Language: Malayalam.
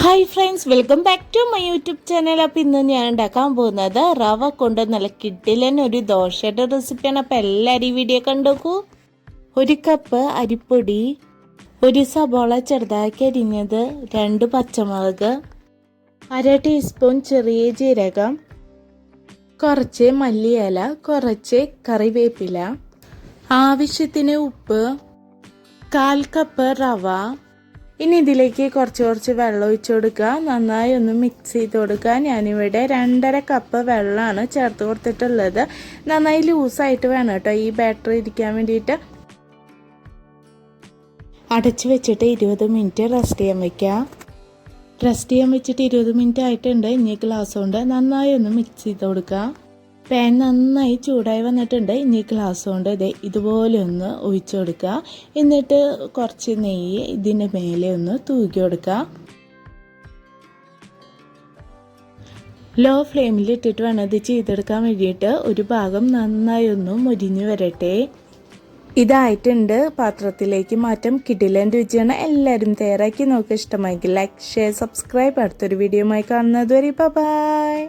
Hi friends welcome back to my YouTube channel അപ്പോൾ ഇന്ന് ഞാൻ ഉണ്ടാക്കാൻ പോകുന്നത് റവ കൊണ്ട് നല്ല കിട്ടിലൻ ഒരു ദോശയുടെ റെസിപ്പിയാണ് അപ്പോൾ എല്ലാവരും ഈ വീഡിയോ കണ്ടോക്കൂ ഒരു കപ്പ് അരിപ്പൊടി ഒരു സബോള ചെറുതാക്കി അരിഞ്ഞത് രണ്ട് പച്ചമുളക് അര ടീസ്പൂൺ ചെറിയ ജീരകം കുറച്ച് മല്ലിയില കുറച്ച് കറിവേപ്പില ആവശ്യത്തിന് ഉപ്പ് കാൽ കപ്പ് റവ ഇനി ഇതിലേക്ക് കുറച്ച് കുറച്ച് വെള്ളം ഒഴിച്ച് കൊടുക്കുക. നന്നായി ഒന്ന് മിക്സ് ചെയ്ത് കൊടുക്കുക. ഞാനിവിടെ രണ്ടര കപ്പ് വെള്ളമാണ് ചേർത്ത് കൊടുത്തിട്ടുള്ളത്. നന്നായി ലൂസായിട്ട് വേണം കേട്ടോ ഈ ബാറ്ററി ഇരിക്കാൻ വേണ്ടിയിട്ട്. അടച്ചു വെച്ചിട്ട് ഇരുപത് മിനിറ്റ് റെസ്റ്റ് ചെയ്യാൻ വെക്കാം റെസ്റ്റ് ചെയ്യാൻ വെച്ചിട്ട് ഇരുപത് മിനിറ്റ് ആയിട്ടുണ്ട്. ഇനി ഗ്ലാസ് കൊണ്ട് നന്നായി ഒന്ന് മിക്സ് ചെയ്ത് കൊടുക്കുക. പാൻ നന്നായി ചൂടായി വന്നിട്ടുണ്ട്. ഇനി ഗ്ലാസ് കൊണ്ട് ഇത് ഇതുപോലെ ഒന്ന് ഒഴിച്ചു കൊടുക്കുക. എന്നിട്ട് കുറച്ച് നെയ്യ് ഇതിന്റെ മേലെ ഒന്ന് തൂക്കി കൊടുക്കുക. ലോ ഫ്ലെയിമിൽ ഇട്ടിട്ട് വേണം ഇത് ചെയ്തെടുക്കാൻ വേണ്ടിയിട്ട്. ഒരു ഭാഗം നന്നായി ഒന്ന് മുരിഞ്ഞു വരട്ടെ. ഇതായിട്ടുണ്ട്. പാത്രത്തിലേക്ക് മാറ്റം. കിടിലൻ രുചിയാണ് എല്ലാവരും തയ്യാറാക്കി നോക്കുക ഇഷ്ടമായെങ്കിൽ ലൈക്ക് ഷെയർ സബ്സ്ക്രൈബ് അടുത്തൊരു വീഡിയോയുമായി കാണുന്നത് വരെ ബൈ